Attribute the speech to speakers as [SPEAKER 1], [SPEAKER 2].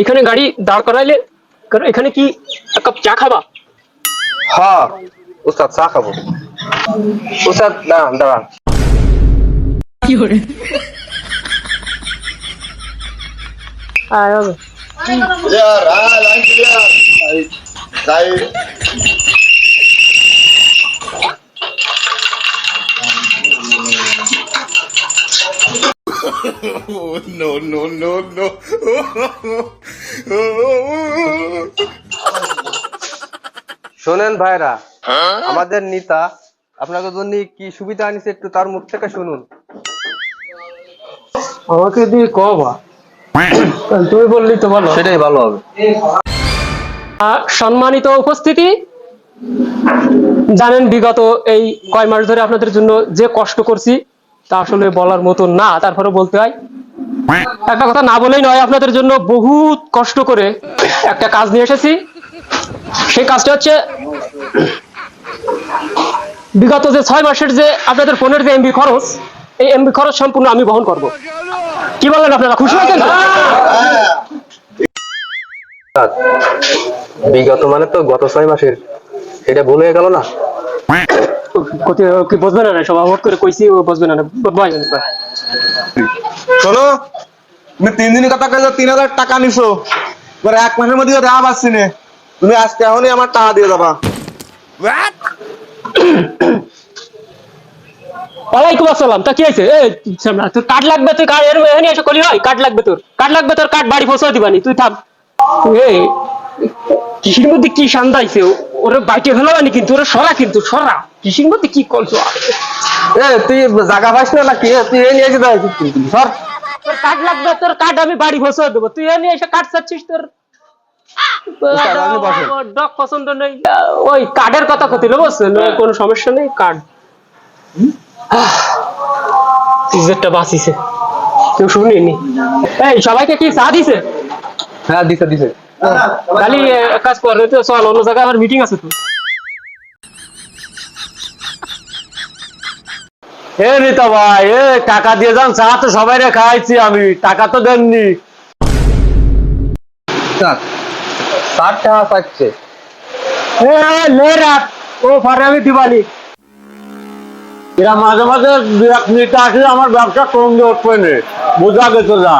[SPEAKER 1] এখানে গাড়ি দাঁড় করাইলে কারণ এখানে কি এক কাপ চা খাবা
[SPEAKER 2] হ্যাঁ উস্তাদ চা খাবো উস্তাদ না দাঁড়ান কি করে
[SPEAKER 1] আয় হবে
[SPEAKER 3] Clear, ah, line clear. Side.
[SPEAKER 2] শোনেন ভাইরা আমাদের নেতা আপনাদের জন্য কি সুবিধা আনিছে একটু তার মুখ থেকে শুনুন
[SPEAKER 1] আমাকে দিয়ে কবা তুমি বললি তো বলো
[SPEAKER 2] সেটাই ভালো হবে
[SPEAKER 1] সম্মানিত উপস্থিতি। জানেন, বিগত এই কয় মাস ধরে আপনাদের জন্য যে কষ্ট করছি, তা আসলে বলার মতো না তারপরে বলতে হয়। একটা কথা না বলেই নয়, আপনাদের জন্য বহুত কষ্ট করে একটা কাজ নিয়ে এসেছি। সেই কাজটা হচ্ছে, বিগত যে ছয় মাসের যে আপনাদের ফোনের যে এমবি খরচ, এই এমবি খরচ সম্পূর্ণ আমি বহন করব। কি বলেন আপনারা, খুশি হয়েছেন
[SPEAKER 2] বিগত মানে তো গত ছয় মাসের। এটা ভুল হয়ে গেল না?
[SPEAKER 1] কি বুঝবে না সবাই হট করে কইছি বুঝবে না বয়
[SPEAKER 4] শোনো তুমি তিন দিনের কথা কইলো তিন হাজার টাকা নিছো। এবার এক মাসের মধ্যে দেওয়া পাচ্ছি না। তুমি আজকে এখনই আমার টাকা দিয়ে যাবা
[SPEAKER 1] ওয়ালাইকুম আসসালাম। তা কি হয়েছে? এই সামনে তোর কার্ড লাগবে তুই কার্ড এর এখানে এসে কলি হয়? কার্ড লাগবে তোর। কার্ড লাগবে তোর কার্ড বাড়ি পৌঁছে দিবানি তুই থাম। এই কৃষির মধ্যে কি সান্দাইছে? ওরে বাইকে ফেলাবানি কিন্তু ওরে সরা কিন্তু সরা। কৃষির মধ্যে কি করছ?
[SPEAKER 2] তুই জায়গা পাইস না নাকি? তুই এই নিয়ে যেতে সর।
[SPEAKER 1] তোর কার্ড লাগবে তোর কার্ড আমি বাড়ি পৌঁছে দেবো। তুই এনে এসে কার্ড চাচ্ছিস তোর। ডক পছন্দ নেই। ওই কার্ডের কথা কতিল বুঝছেন? কোনো সমস্যা নেই কার্ড ইজ্জতটা বাঁচিছে কেউ শুনিনি এই সবাইকে কি চা দিছে?
[SPEAKER 2] হ্যাঁ দিছে দিছে।
[SPEAKER 1] খালি কাজ কর তো চল অন্য জায়গায় আমার মিটিং আছে তো।
[SPEAKER 5] এ নিতা ভাই এ টাকা দিয়ে যান চা তো সবাই খাইছি আমি টাকা তো দেননি।
[SPEAKER 2] ষাট টাকা পাচ্ছে।
[SPEAKER 1] এ লে রাত ও ফারে আমি দিবানি
[SPEAKER 5] এরা মাঝে মাঝে আসলে আমার ব্যবসা কমে উঠবে বোঝা গেছে যা।